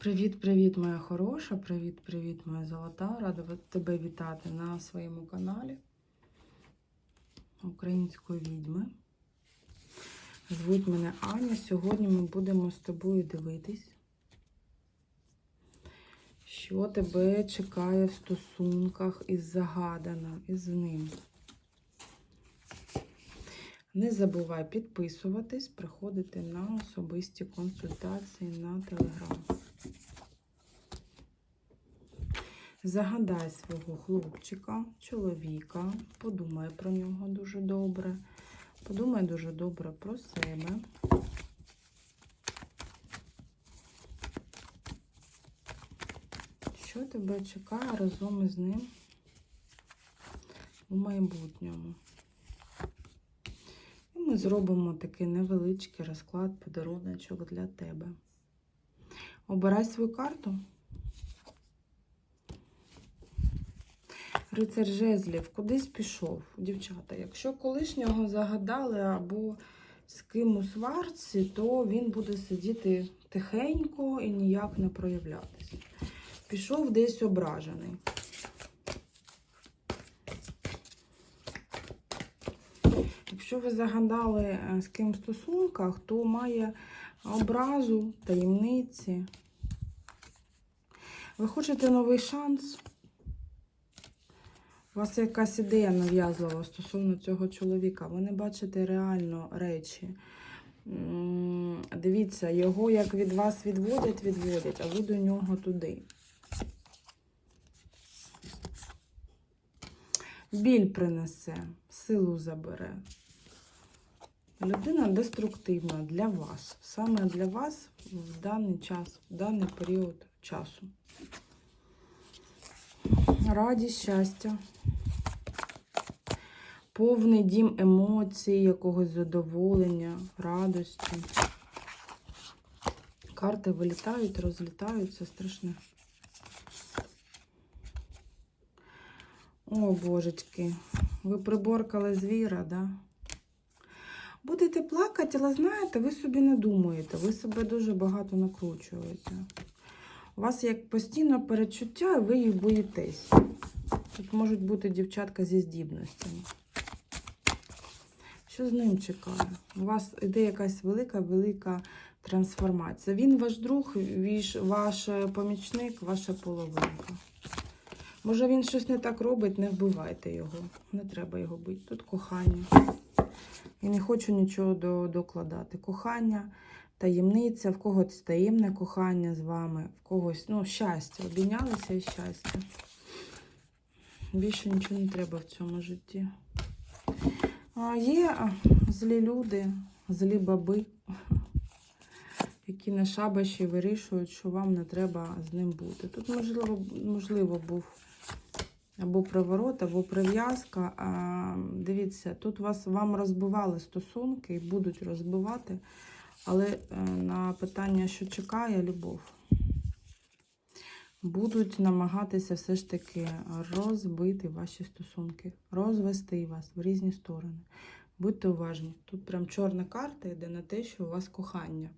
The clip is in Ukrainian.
Привіт-привіт, моя хороша! Привіт-привіт, моя золота! Рада тебе вітати на своєму каналі Української відьми. Звуть мене Аня. Сьогодні ми будемо з тобою дивитись, що тебе чекає в стосунках із загаданим, із ним. Не забувай підписуватись, приходити на особисті консультації на телеграм. Загадай свого хлопчика, чоловіка, подумай про нього дуже добре. Подумай дуже добре про себе. Що тебе чекає разом із ним у майбутньому? І ми зробимо такий невеличкий розклад подаруночок для тебе. Обирай свою карту. Рицар жезлів кудись пішов, дівчата. Якщо колишнього загадали або з ким у сварці, то він буде сидіти тихенько і ніяк не проявлятися. Пішов десь ображений. Якщо ви загадали е, з ким в стосунках, то має образу, таємниці. Ви хочете новий шанс? У вас якась ідея нав'язлива стосовно цього чоловіка. Ви не бачите реально речі. Дивіться, його як від вас відводять, відводять, а ви до нього туди. Біль принесе, силу забере. Людина деструктивна для вас. Саме для вас в даний час, в даний період часу. Радість, щастя. Повний дім емоцій, якогось задоволення, радості. Карти вилітають, розлітаються, страшне. О, божечки, ви приборкали звіра, да? Будете плакати, але знаєте, ви собі не думаєте, ви себе дуже багато накручуєте. У вас як постійно перечуття, і ви їх боїтесь. Тут можуть бути дівчатка зі здібностями. Що з ним чекає? У вас іде якась велика-велика трансформація. Він ваш друг, ваш е, помічник, ваша половинка. Може, він щось не так робить, не вбивайте його. Не треба його бити. Тут кохання. І не хочу нічого докладати. Кохання, таємниця, в когось таємне кохання з вами, в когось, ну, щастя. Обійнялися і щастя. Більше нічого не треба в цьому житті. А є злі люди, злі баби, які на шабаші вирішують, що вам не треба з ним бути. Тут, можливо, можливо був або приворот, або прив'язка. Дивіться, тут вас, вам розбивали стосунки і будуть розбивати, але е, на питання, що чекає, любов. Будуть намагатися все ж таки розбити ваші стосунки, розвести вас в різні сторони. Будьте уважні. Тут прям чорна карта йде на те, що у вас кохання.